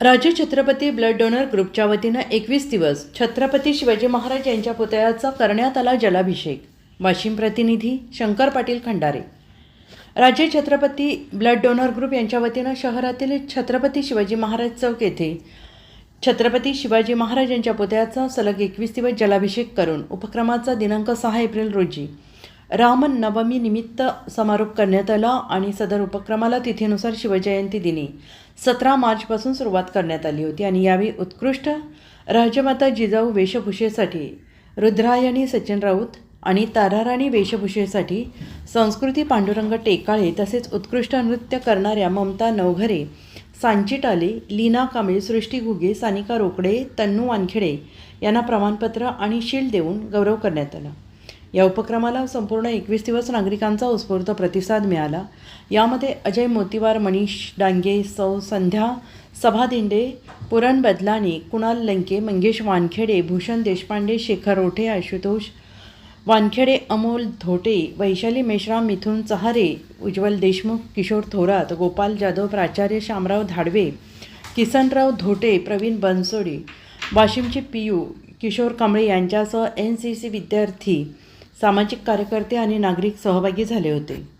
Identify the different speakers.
Speaker 1: राज्य Chhatrapati blood donor ग्रुपच्या वतीनं एकवीस दिवस छत्रपती शिवाजी महाराज यांच्या पुतळ्याचा करण्यात आला जलाभिषेक. वाशिम प्रतिनिधी शंकर पाटील खंडारे. राज्य छत्रपती ब्लड डोनर ग्रुप यांच्या वतीनं शहरातील छत्रपती शिवाजी महाराज चौक येथे छत्रपती शिवाजी महाराज यांच्या पुतळ्याचा सलग एकवीस दिवस जलाभिषेक करून उपक्रमाचा दिनांक सहा एप्रिल रोजी रामनवमीनिमित्त समारोप करण्यात आला आणि सदर उपक्रमाला तिथीनुसार शिवजयंती दिनी. सतरा मार्चपासून सुरुवात करण्यात आली होती आणि यावेळी उत्कृष्ट राजमाता जिजाऊ वेशभूषेसाठी रुद्रायणी सचिन राऊत आणि ताराराणी वेशभूषेसाठी संस्कृती पांडुरंग टेकाळे तसेच उत्कृष्ट नृत्य करणाऱ्या ममता नवघरे सांची टाले लीना कांबळे सृष्टी घुगे सानिका रोकडे तन्नू वानखेडे यांना प्रमाणपत्र आणि शील देऊन गौरव करण्यात आला. या उपक्रमाला संपूर्ण एकवीस दिवस नागरिकांचा उत्स्फूर्त प्रतिसाद मिळाला. यामध्ये अजय मोतीवार मनीष डांगे सौ संध्या सभा दिंडे पुरण बदलानी कुणाल लंके मंगेश वानखेडे भूषण देशपांडे शेखर ओठे आशुतोष वानखेडे अमोल धोटे वैशाली मेश्राम मिथुन चहारे उज्ज्वल देशमुख किशोर थोरात गोपाल जाधव प्राचार्य शामराव धाडवे किसनराव धोटे प्रवीण बनसोडे वाशिमचे पी यू किशोर कांबळे यांच्यासह एन सी सी विद्यार्थी सामाजिक कार्यकर्ते आणि नागरिक सहभागी झाले होते.